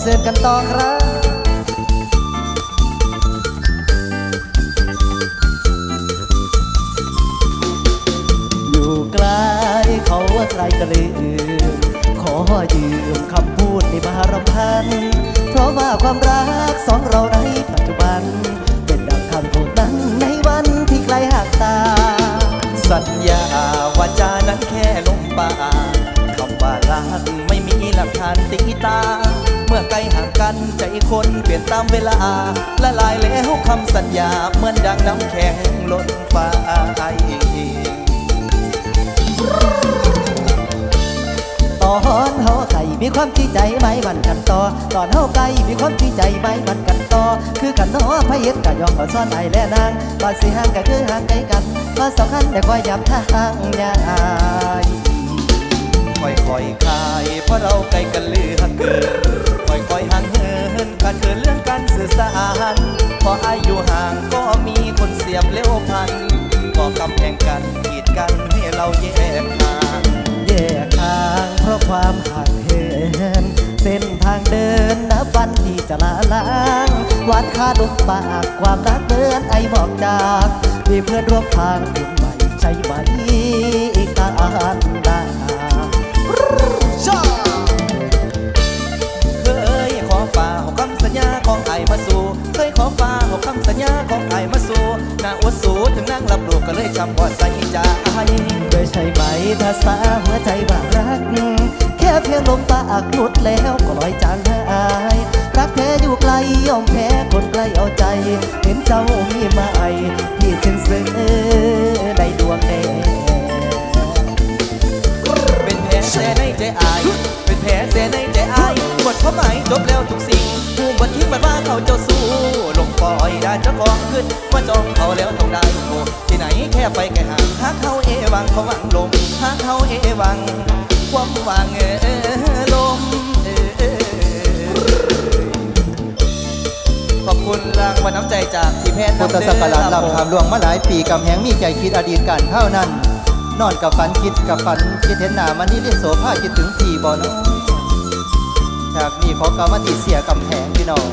เสิร์ฟกันต่อครับอยู่ไกลเขาว่าใครก็ลืมขอยืมคำพูดในมารพันเพราะว่าความรักสองเราในปัจจุบัน เป็นดังคำพูดนั้นในวันที่ไกลห่างตา สัญญาวาจานั้นแค่ลมปากคำว่ารักไม่มีหลักฐานติดตา เมื่อไกลห่างกันใจคนเปลี่ยนตามเวลาละลายแล้วคำสัญญาเหมือนดังน้ำแข็งล้นฟ้าตอนเฮาไก่มีความจริงใจไหมมันกันต่อ ตอนเฮาไก่มีความจริงใจไหมมันกันต่อ คือกันนาะพระเย็ดกะยอมก็ซ่อนไอและนางว่าสิห่างก็คือห่างไกลกันว่าสำคัญแต่คอยย้ำทางยายค่อยๆคลายเพราะเราใกล้กันเลือเกิน ห่างก็มีคนเสียบเร็วพันก็กำแพงกันกีดกันให้เราแยกทางแยกทางเพราะความห่างเหินเส้นทางเดินนับวันที่จะละล้างวัดค่าดมปากความรักเดินไอบอกจากมีเพื่อนร่วมทางคนใหม่ใช่ไหม ญญาของไอ้มาสู่นาอวดสูถึงนั่งรับรู้ก็เลยจำว่าใส่ใจด้วยใช่ไหมถ้าสาหัวใจบางรัก แค่เพียงลมปากหลุดแล้วก็ลอยจางหายรักแท้อยู่ไกลยอมแพ้คนใกล้เอาใจ เห็นเจ้ามีมาไหมพี่ถึงซึ้งในดวงแดงเป็นแผลแสในใจอาย เป็นแผลแสในใจอายหมดความหมายจบแล้วทุกสิ่งผู้บันทิ้งมันว่าเขาเจ้าสู องขึ้นว่าจองเขาแล้วต้องได้โอ้ที่ไหนแค่ไปแค่ห่างหาเขาเอวังเขาวังลมหาเขาเอวัง ความวังเออลมเออขอบคุณรางวัลน้ำใจจากพี่แพทย์พุทธศักราชลำคำหลวงมาหลายปีกำแหงมีใจคิดอดีตการเท่านั้น นอนกับฝันคิดกับฝัน คิดเห็นหนามันนี่เรียนโสภาคิดถึงพี่บ่เนจากนี้ขอกรรมติเสียกำแพงพี่น้อง